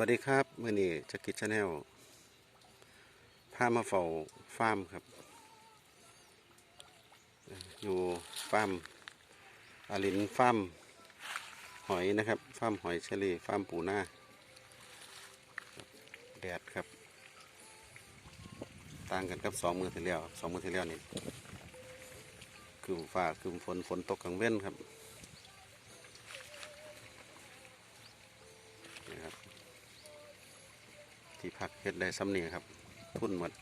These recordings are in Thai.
วัสดีครับมื่อนี้จะกิจชาแนลพามาเฝ้าฟาร์มครับ อยู่ฟาร์มอาลินฟาร์มหอยนะครับฟาร์มหอยเชอรี่ฟาร์มปูหน้าแดดครับ ต่างกันกับสองมือที่แล้วสองมือที่แล้วนี่คือฟ้าคือฝนฝนตกกลางเว้นครับนี่ครับ ที่พักเฮ็ดได้ซ้ำนี่ครับ ทุ่นหมด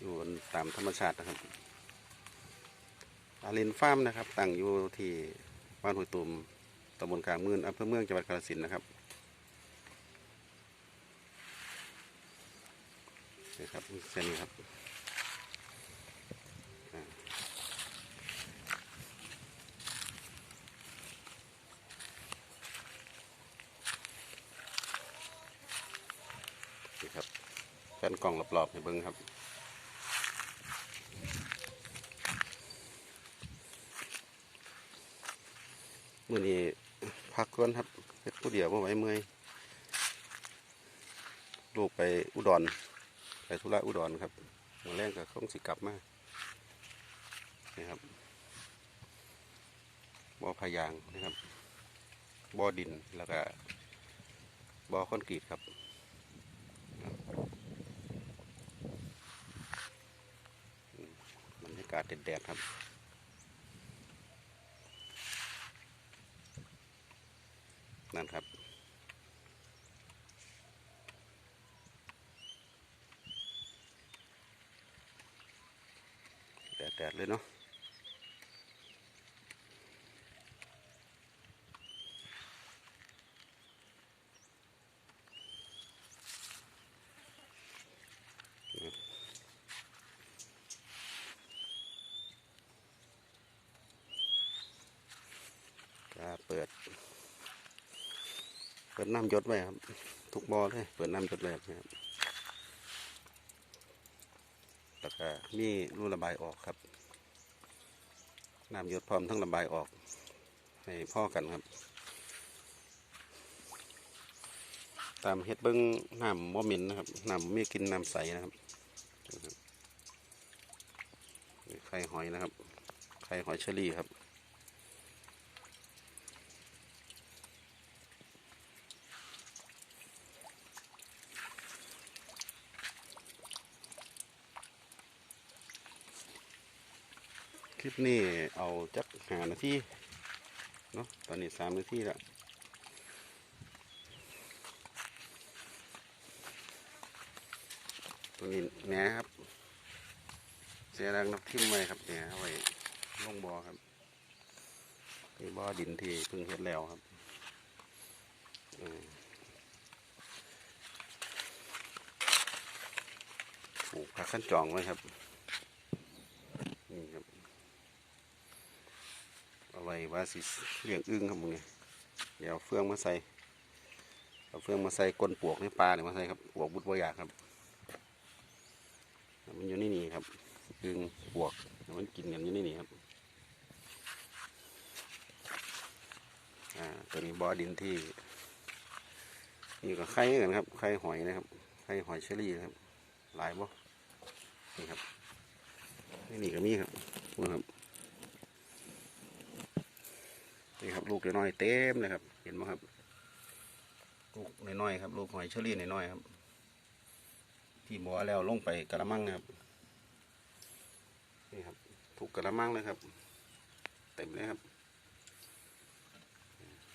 อยู่ตามธรรมชาตินะครับ อาลินฟาร์มนะครับ ตั้งอยู่ที่บ้านห้วยตุมตำบลกลางมืนอำเภอเมืองจังหวัดกาฬสินธุ์นะครับนี่ครับเส้นนี้ครับอ่านี่ครับแผ่นก ลองรอบๆให้เบิ้งครับมื่อนี้พักก่อนครับเฮ็ดผู้เดียวเมื่อไหวเมื่อยลูกไปอุดรไปธุระอุดรครับมาแรงก็คงสิกลับมานี่ครับบ่อพายางนะครับบ่อดินแล้วก็บ่อคอนกรีตครับอืมบรรยาศแดดๆครับนั่นครับ แดดๆเลยเนาะก็ เปิด เปิดน้ำยศไว้ครับ ทุกบ่อเลยเปิดน้ำยศเลยครับแล้วก็มีรูระบายออกครับน้ำหยศพร้อมทั้งระบายออกให้พ่อกันครับ ตามเฮ็ดเบิ้งน้ำบ่เหม็นนะครับน้ำไม่กินน้ำใสนะครับไข่หอยนะครับไข่หอยเชอรี่ครับ ลิปนี้เอาจักหานาทีเนาะตอนนี้สามนาทีล้วตัวนี้แหนครับเสียแรงนับทิมไว้ครับแหนไว้ลงบ่อครับนี่บ่อดินที่เพิ่งเฮ็ดแล้วครับปลูกผักขั้นจองไว้ครับ นี่ครับ เอาไว่าสิเลี้ยงอึ้งครับมึงเนี่ยเดี๋ยวเฟืองมาใส่เอาเฟืองมาใส่ก้นปวกในปลาเนี่ยมาใส่ครับปวกบุดบอยากครับ มันอยู่นี่นี่ครับอึ้งปวกมันกินกันอยู่นี่นี่ครับอ่าตัวนี้บอดินที่นี่ก็ไข่กันครับไข่หอยนะครับไข่หอยเชอรี่ครับ หลายบ่นี่ครับนี่นี่ก็มีครับนะครับ นี่ครับลูกน้อยๆเต็มเลยครับ เห็นไหมครับ ลูกน้อยๆครับ ลูกหอยเชอรี่น้อยๆครับ ที่บัวแล้วลงไปกระมังนะครับ นี่ครับถูกกระมังเลยครับ เต็มเลยครับ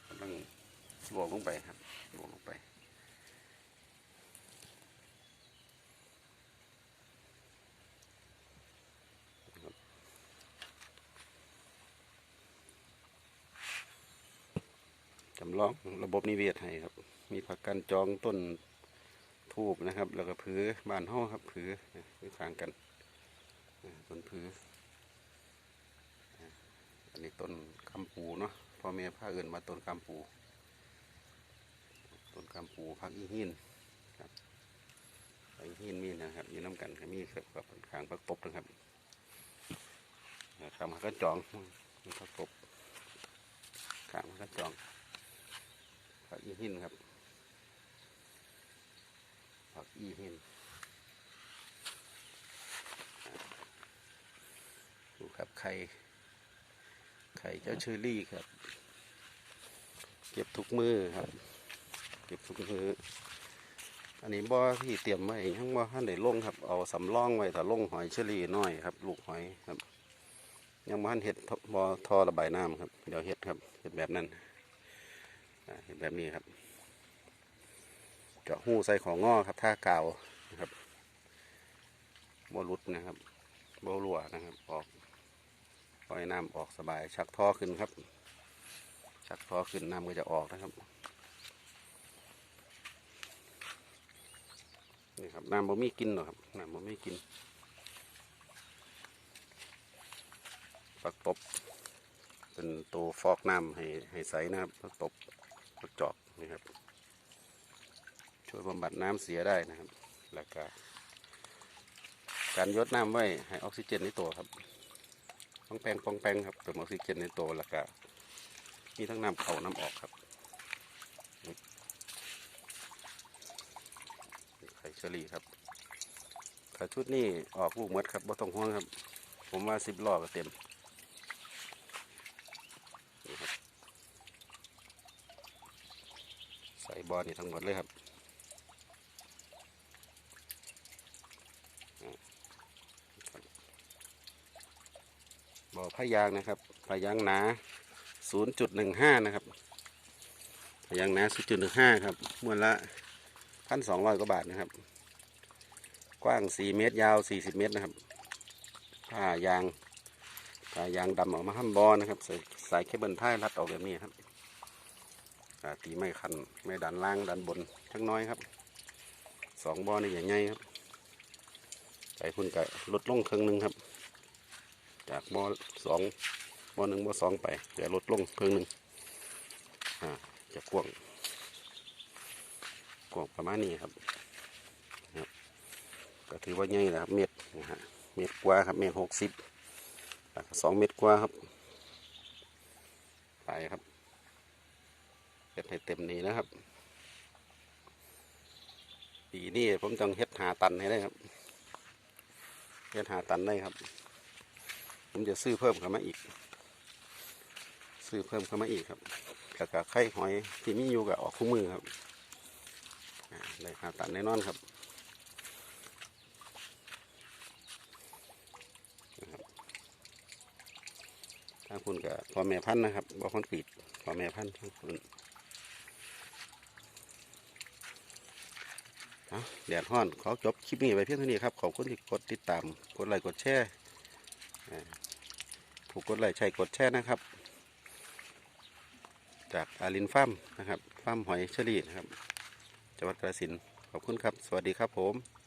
กำลังบวกลงไปครับบวกลงไป จำลองระบบนิเวศให้ครับ มีผักกันจองต้นทูบนะครับ แล้วก็ผือบ้านห้องครับผือผือข้างกันต้นผืออันนี้ต้นกำปูเนาะพ่อแม่พาเอื่นมาต้นกำปูต้นกำปูพักอีหินครับอีหินมีนะครับอยู่น้ำกันมีครับกับข้างพักตบนะครับนะครับผักกันจองมีพักตบขางกันจอง ผักอีหินครับ ผักอีหินดูครับไข่ไข่เจ้าเชอรี่ครับ เก็บทุกมือครับ เก็บทุกมืออันนี้บ่อที่เตรียมไว้ยังบ่ท่านได้ลงครับ เอาสำรองไว้ถ้าลงหอยเชอรี่น้อยครับ ลูกหอยครับ ยังบ่ทันเห็ดบ่อท่อระบายน้ำครับ เดี๋ยวเห็ดครับเห็ดแบบนั้น เห็ดแบบนี้ครับ เจาะหูใส่ของงอครับท่าเก่านะครับบ่หลุดนะครับบ่รั่วนะครับ ออกปล่อยน้ำออกสบาย ชักท่อขึ้นครับ ชักท่อขึ้นน้ำก็จะออกนะครับนี่ครับน้ำบ่มีกินหรอครับน้ำบ่มีกินปักตบเป็นตัวฟอกน้ำให้ให้ใสนะครับปักตบ ปักจอกนี่ครับช่วยบำบัดน้ำเสียได้นะครับ แล้วก็การยดน้ำไว้ให้ออกซิเจนในตัวครับปองแปงปองแปงครับเติมออกซิเจนในตัวแล้วก็มีทั้งน้ำเข้าน้ำออกครับไข่เชอรี่ครับถ้าชุดนี้ออกลูกมดครับบ่ต้องห่วงครับ ผมว่าสิบล้อก็เต็มนี่ครับใส่ บอลนี่ทั้งหมดเลยครับบ่อพะยางนะครับพะยางหนา 0.15 นะครับพะยางหนา 0.15 ครับมวลละพันสองร้อยกว่าบาทนะครับ กว้างสี่เมตรยาวสี่สิบเมตรนะครับผ้ายางผ้ายางดำออกมาห้ามบอนะครับใส่สายเคเบิลท้ายรัดออกแบบนี้ครับ ตีไม่คันไม่ดันล่างดันบนทั้งน้อยครับสองบอนี่ใหญ่ๆครับใส่พุ่นกับลดลงครึ่งหนึ่งครับ จากบอสองบอหนึ่งบอสองไปจะลดลงครึ่งหนึ่งอ่าจะกว้างกว้างประมาณนี้ครับครับก็ถือว่าใหญ่นะครับ เม็ดนะฮะเม็ดกว่าครับเม็ดหกสิบสองเม็ดกว่าครับ ไปครับ เฮ็ดให้เต็มนี้นะครับ ปีนี้ผมต้องเฮ็ดหาตันให้ได้ครับเฮ็ดหาตันได้ครับ ผมจะซื้อเพิ่มเข้ามาอีก ซื้อเพิ่มเข้ามาอีกครับแล้วก็ไข่หอยที่มีอยู่กับออกคู่มือครับได้หาตันแน่นอนครับนะครับทางคุณกับพ่อแม่พันธุ์นะครับบ่คอนกรีตพ่อแม่พันธุ์ทางคุณเอา แดดห้อน ขอจบคลิปนี้ไปเพียงเท่านี้ครับ ขอบคุณที่กดติดตาม กดไลค์ กดแชร์ถูกกดไลค์ใช่กดแชร์นะครับ จากอารินฟัมนะครับฟัมหอยเชอรี่นะครับ จังหวัดกาฬสินธุ์ขอบคุณครับ สวัสดีครับผม